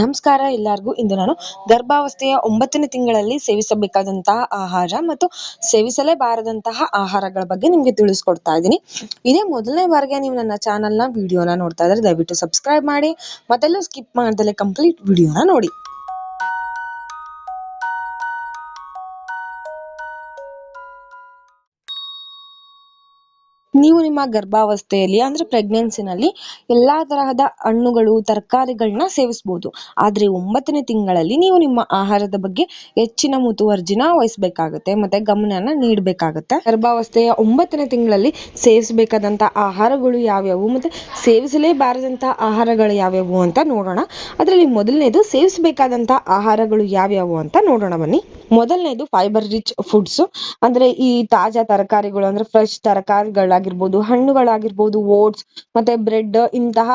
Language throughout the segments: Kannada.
ನಮಸ್ಕಾರ ಎಲ್ಲರಿಗೂ. ಇಂದು ನಾನು ಗರ್ಭಾವಸ್ಥೆಯ ಒಂಬತ್ತನೇ ತಿಂಗಳಲ್ಲಿ ಸೇವಿಸಬೇಕಾದಂತಹ ಆಹಾರ ಮತ್ತು ಸೇವಿಸಲೇಬಾರದಂತಹ ಆಹಾರಗಳ ಬಗ್ಗೆ ನಿಮಗೆ ತಿಳಿಸ್ಕೊಡ್ತಾ ಇದ್ದೀನಿ. ಇದೇ ಮೊದಲನೇ ಬಾರಿಗೆ ನೀವು ನನ್ನ ಚಾನಲ್ನ ವಿಡಿಯೋನ ನೋಡ್ತಾ ಇದ್ರೆ ದಯವಿಟ್ಟು ಸಬ್ಸ್ಕ್ರೈಬ್ ಮಾಡಿ. ಮತ್ತೆಲ್ಲೂ ಸ್ಕಿಪ್ ಮಾಡ್ದಲೆ ಕಂಪ್ಲೀಟ್ ವಿಡಿಯೋನ ನೋಡಿ. ನೀವು ನಿಮ್ಮ ಗರ್ಭಾವಸ್ಥೆಯಲ್ಲಿ, ಅಂದ್ರೆ ಪ್ರೆಗ್ನೆನ್ಸಿನಲ್ಲಿ ಎಲ್ಲಾ ತರಹದ ಹಣ್ಣುಗಳು ತರಕಾರಿಗಳನ್ನ ಸೇವಿಸಬಹುದು ಆದ್ರೆ ಒಂಬತ್ತನೇ ತಿಂಗಳಲ್ಲಿ ನೀವು ನಿಮ್ಮ ಆಹಾರದ ಬಗ್ಗೆ ಹೆಚ್ಚಿನ ಮುತುವರ್ಜಿನ ವಹಿಸಬೇಕಾಗುತ್ತೆ, ಮತ್ತೆ ಗಮನನ ನೀಡಬೇಕಾಗುತ್ತೆ. ಗರ್ಭಾವಸ್ಥೆಯ ಒಂಬತ್ತನೇ ತಿಂಗಳಲ್ಲಿ ಸೇವಿಸಬೇಕಾದಂತ ಆಹಾರಗಳು ಯಾವ್ಯಾವು, ಮತ್ತೆ ಸೇವಿಸಲೇಬಾರದಂತ ಆಹಾರಗಳು ಯಾವ್ಯಾವು ಅಂತ ನೋಡೋಣ. ಅದರಲ್ಲಿ ಮೊದಲನೇದು ಸೇವಿಸಬೇಕಾದಂತ ಆಹಾರಗಳು ಯಾವ್ಯಾವು ಅಂತ ನೋಡೋಣ ಬನ್ನಿ. ಮೊದಲನೇದು ಫೈಬರ್ ರಿಚ್ ಫುಡ್ಸ್ ಅಂದ್ರೆ ಈ ತಾಜಾ ತರಕಾರಿಗಳು, ಅಂದ್ರೆ ಫ್ರೆಶ್ ತರಕಾರಿಗಳಾಗಿರ್ಬೋದು ಹಣ್ಣುಗಳಾಗಿರ್ಬೋದು, ಓಟ್ಸ್ ಮತ್ತೆ ಬ್ರೆಡ್ ಇಂತಹ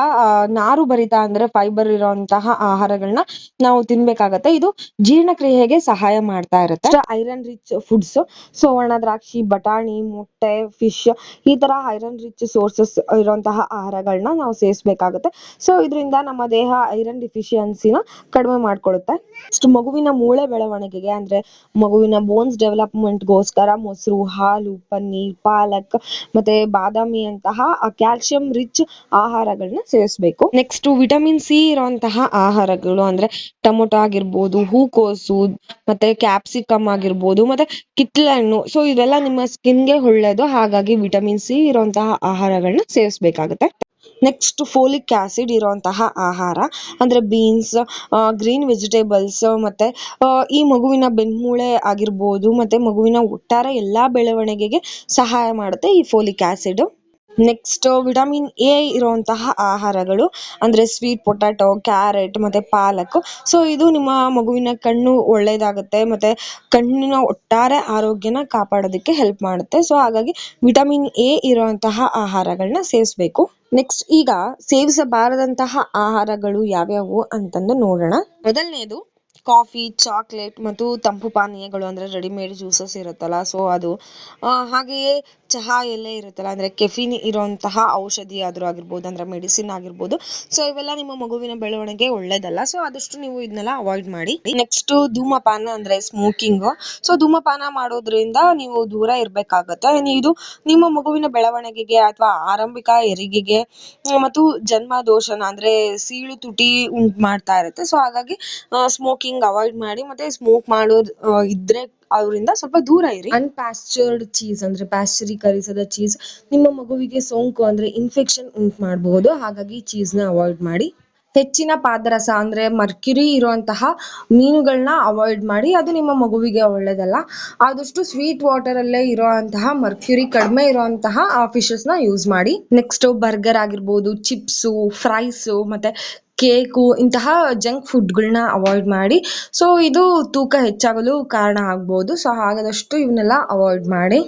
ನಾರು ಭರಿತ ಅಂದ್ರೆ ಫೈಬರ್ ಇರುವಂತಹ ಆಹಾರಗಳನ್ನ ನಾವು ತಿನ್ಬೇಕಾಗತ್ತೆ. ಇದು ಜೀರ್ಣಕ್ರಿಯೆಗೆ ಸಹಾಯ ಮಾಡ್ತಾ ಇರುತ್ತೆ. ಐರನ್ ರಿಚ್ ಫುಡ್ಸ್ ಸೊ, ಒಣ ದ್ರಾಕ್ಷಿ, ಬಟಾಣಿ, ಮೊಟ್ಟೆ ಫಿಶ್ ಈ ತರ ಐರನ್ ರಿಚ್ ಸೋರ್ಸಸ್ ಇರುವಂತಹ ಆಹಾರಗಳನ್ನ ನಾವು ಸೇವಿಸಬೇಕಾಗುತ್ತೆ. ಸೊ ಇದರಿಂದ ನಮ್ಮ ದೇಹ ಐರನ್ ಡಿಫಿಷಿಯನ್ಸಿನ ಕಡಿಮೆ ಮಾಡ್ಕೊಳ್ಳುತ್ತೆ ನೆಕ್ಸ್ಟ್ ಮಗುವಿನ ಮೂಳೆ ಬೆಳವಣಿಗೆಗೆ ಅಂದ್ರೆ ಮಗುವಿನ ಬೋನ್ಸ್ ಡೆವಲಪ್ಮೆಂಟ್ಗೋಸ್ಕರ ಮೊಸರು, ಹಾಲು, ಪನ್ನೀರ್, ಪಾಲಕ್ ಮತ್ತೆ ಬಾದಾಮಿ ಅಂತಹ ಕ್ಯಾಲ್ಸಿಯಂ ರಿಚ್ ಆಹಾರಗಳನ್ನ ಸೇವಿಸಬೇಕು ನೆಕ್ಸ್ಟ್ ವಿಟಮಿನ್ ಸಿ ಇರುವಂತಹ ಆಹಾರಗಳು ಅಂದ್ರೆ ಟೊಮೊಟೊ ಆಗಿರ್ಬೋದು, ಹೂಕೋಸು, ಮತ್ತೆ ಕ್ಯಾಪ್ಸಿಕಮ್ ಆಗಿರ್ಬೋದು, ಮತ್ತೆ ಕಿತ್ಲೆ ಹಣ್ಣು. ಸೊ ಇವೆಲ್ಲ ನಿಮ್ಮ ಸ್ಕಿನ್ಗೆ ಒಳ್ಳೇದು, ಹಾಗಾಗಿ ವಿಟಮಿನ್ ಸಿ ಇರುವಂತಹ ಆಹಾರಗಳನ್ನ ಸೇವಿಸಬೇಕಾಗುತ್ತೆ ನೆಕ್ಸ್ಟ್ ಫೋಲಿಕ್ ಆಸಿಡ್ ಇರುವಂತಹ ಆಹಾರ, ಅಂದ್ರೆ ಬೀನ್ಸ್ ಗ್ರೀನ್ ವೆಜಿಟೇಬಲ್ಸ್ ಮತ್ತೆ ಈ ಮಗುವಿನ ಬೆನ್ಮೂಳೆ ಆಗಿರ್ಬೋದು, ಮತ್ತೆ ಮಗುವಿನ ಒಟ್ಟಾರೆ ಎಲ್ಲಾ ಬೆಳವಣಿಗೆಗೆ ಸಹಾಯ ಮಾಡುತ್ತೆ ಈ folic acid next vitamin A ಇರುವಂತಹ ಆಹಾರಗಳು, ಅಂದ್ರೆ ಸ್ವೀಟ್ ಪೊಟ್ಯಾಟೊ ಕ್ಯಾರೆಟ್ ಮತ್ತೆ ಪಾಲಕ್. ಸೊ ಇದು ನಿಮ್ಮ ಮಗುವಿನ ಕಣ್ಣು ಒಳ್ಳೇದಾಗುತ್ತೆ ಮತ್ತೆ ಕಣ್ಣಿನ ಒಟ್ಟಾರೆ ಆರೋಗ್ಯನ ಕಾಪಾಡೋದಕ್ಕೆ ಹೆಲ್ಪ್ ಮಾಡುತ್ತೆ. ಸೊ ಹಾಗಾಗಿ ವಿಟಮಿನ್ ಎ ಇರುವಂತಹ ಆಹಾರಗಳನ್ನ ಸೇವಿಸಬೇಕು. ನೆಕ್ಸ್ಟ್ ಈಗ ಸೇವಿಸಬಾರದಂತಹ ಆಹಾರಗಳು ಯಾವ್ಯಾವು ಅಂತಂದು ನೋಡೋಣ. ಮೊದಲನೇದು ಕಾಫಿ, ಚಾಕ್ಲೇಟ್ ಮತ್ತು ತಂಪು ಪಾನೀಯಗಳು ಅಂದ್ರೆ ರೆಡಿಮೇಡ್ ಜ್ಯೂಸಸ್ ಇರುತ್ತಲ್ಲ. ಸೊ ಅದು ಹಾಗೆಯೇ ಚಹಾ ಎಲ್ಲ ಇರುತ್ತಲ್ಲ, ಅಂದ್ರೆ ಕೆಫಿನ್ ಇರುವಂತಹ ಔಷಧಿ ಆದ್ರೂ ಆಗಿರ್ಬೋದು, ಅಂದ್ರೆ ಮೆಡಿಸಿನ್ ಆಗಿರ್ಬೋದು. ಸೊ ಇವೆಲ್ಲ ನಿಮ್ಮ ಮಗುವಿನ ಬೆಳವಣಿಗೆ ಒಳ್ಳೇದಲ್ಲ. ಸೊ ಆದಷ್ಟು ನೀವು ಇದನ್ನೆಲ್ಲ ಅವಾಯ್ಡ್ ಮಾಡಿ. ನೆಕ್ಸ್ಟ್ ಧೂಮಪಾನ ಅಂದ್ರೆ ಸ್ಮೋಕಿಂಗ್ ಸೊ ಧೂಮಪಾನ ಮಾಡೋದ್ರಿಂದ ನೀವು ದೂರ ಇರ್ಬೇಕಾಗತ್ತೆ. ಇದು ನಿಮ್ಮ ಮಗುವಿನ ಬೆಳವಣಿಗೆಗೆ ಅಥವಾ ಆರಂಭಿಕ ಹೆರಿಗೆಗೆ, ಮತ್ತು ಜನ್ಮ ದೋಷನ ಅಂದ್ರೆ ಸೀಳು ತುಟಿ ಉಂಟು ಮಾಡ್ತಾ ಇರುತ್ತೆ. ಸೊ ಹಾಗಾಗಿ ಸ್ಮೋಕಿಂಗ್ ಅವಾಯ್ಡ್ ಮಾಡಿ ಮತ್ತೆ ಸ್ಮೋಕ್ ಮಾಡೋದ್ ಇದ್ರೆ ಅವರಿಂದ ಸ್ವಲ್ಪ ದೂರ ಇರಿ. ಅನ್ಪ್ಯಾಸ್ಚರ್ಡ್ ಚೀಸ್ ಅಂದ್ರೆ ಪ್ಯಾಸ್ಚರೀಕರಿಸದ ಚೀಸ್ ನಿಮ್ಮ ಮಗುವಿಗೆ ಸೋಂಕು ಅಂದ್ರೆ ಇನ್ಫೆಕ್ಷನ್ ಉಂಟು ಮಾಡಬಹುದು ಹಾಗಾಗಿ ಚೀಸ್ನ ಅವಾಯ್ಡ್ ಮಾಡಿ. ಹೆಚ್ಚಿನ ಪಾದರಸ ಅಂದ್ರೆ ಮರ್ಕ್ಯುರಿ ಇರುವಂತಹ ಮೀನುಗಳನ್ನ ಅವಾಯ್ಡ್ ಮಾಡಿ. ಅದು ನಿಮ್ಮ ಮಗುವಿಗೆ ಒಳ್ಳೇದಲ್ಲ. ಆದಷ್ಟು ಸ್ವೀಟ್ ವಾಟರ್ ಅಲ್ಲೇ ಇರುವಂತಹ ಮರ್ಕ್ಯುರಿ ಕಡಿಮೆ ಇರುವಂತಹ ಫಿಶಸ್ನ ಯೂಸ್ ಮಾಡಿ. ನೆಕ್ಸ್ಟ್ ಬರ್ಗರ್ ಆಗಿರ್ಬೋದು ಚಿಪ್ಸು ಫ್ರೈಸು ಮತ್ತೆ ಕೇಕು, ಇಂತಹ ಜಂಕ್ ಫುಡ್ಗಳನ್ನ ಅವಾಯ್ಡ್ ಮಾಡಿ. ಸೊ ಇದು ತೂಕ ಹೆಚ್ಚಾಗಲು ಕಾರಣ ಆಗ್ಬೋದು. ಸೊ ಹಾಗಾದಷ್ಟು ಇವನ್ನೆಲ್ಲ ಅವಾಯ್ಡ್ ಮಾಡಿ.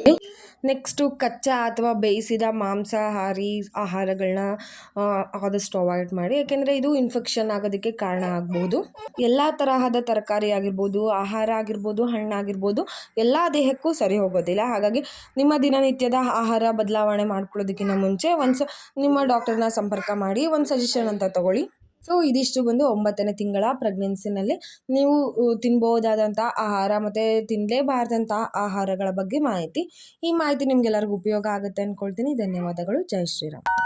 ನೆಕ್ಸ್ಟು ಕಚ್ಚಾ ಅಥವಾ ಬೇಯಿಸಿದ ಮಾಂಸಾಹಾರಿ ಆಹಾರಗಳನ್ನ ಆದಷ್ಟು ಅವಾಯ್ಡ್ ಮಾಡಿ. ಯಾಕೆಂದರೆ ಇದು ಇನ್ಫೆಕ್ಷನ್ ಆಗೋದಕ್ಕೆ ಕಾರಣ ಆಗ್ಬೋದು. ಎಲ್ಲ ತರಹದ ತರಕಾರಿ ಆಗಿರ್ಬೋದು, ಆಹಾರ ಆಗಿರ್ಬೋದು ಹಣ್ಣಾಗಿರ್ಬೋದು ಎಲ್ಲ ದೇಹಕ್ಕೂ ಸರಿ ಹೋಗೋದಿಲ್ಲ. ಹಾಗಾಗಿ ನಿಮ್ಮ ದಿನನಿತ್ಯದ ಆಹಾರ ಬದಲಾವಣೆ ಮಾಡ್ಕೊಳ್ಳೋದಕ್ಕಿಂತ ಮುಂಚೆ ಒಂದು ನಿಮ್ಮ ಡಾಕ್ಟರ್ನ ಸಂಪರ್ಕ ಮಾಡಿ, ಒಂದು ಸಜೆಷನ್ ಅಂತ ತಗೊಳ್ಳಿ. ಸೊ ಇದಿಷ್ಟು ಬಂದು ಒಂಬತ್ತನೇ ತಿಂಗಳ ಪ್ರೆಗ್ನೆನ್ಸಿನಲ್ಲಿ ನೀವು ತಿನ್ಬೋದಾದಂಥ ಆಹಾರ ಮತ್ತು ತಿನ್ನಲೇಬಾರ್ದಂಥ ಆಹಾರಗಳ ಬಗ್ಗೆ ಮಾಹಿತಿ ಈ ಮಾಹಿತಿ ನಿಮಗೆಲ್ಲರಿಗೂ ಉಪಯೋಗ ಆಗುತ್ತೆ ಅಂದ್ಕೊಳ್ತೀನಿ ಧನ್ಯವಾದಗಳು. ಜೈ ಶ್ರೀರಾಮ್.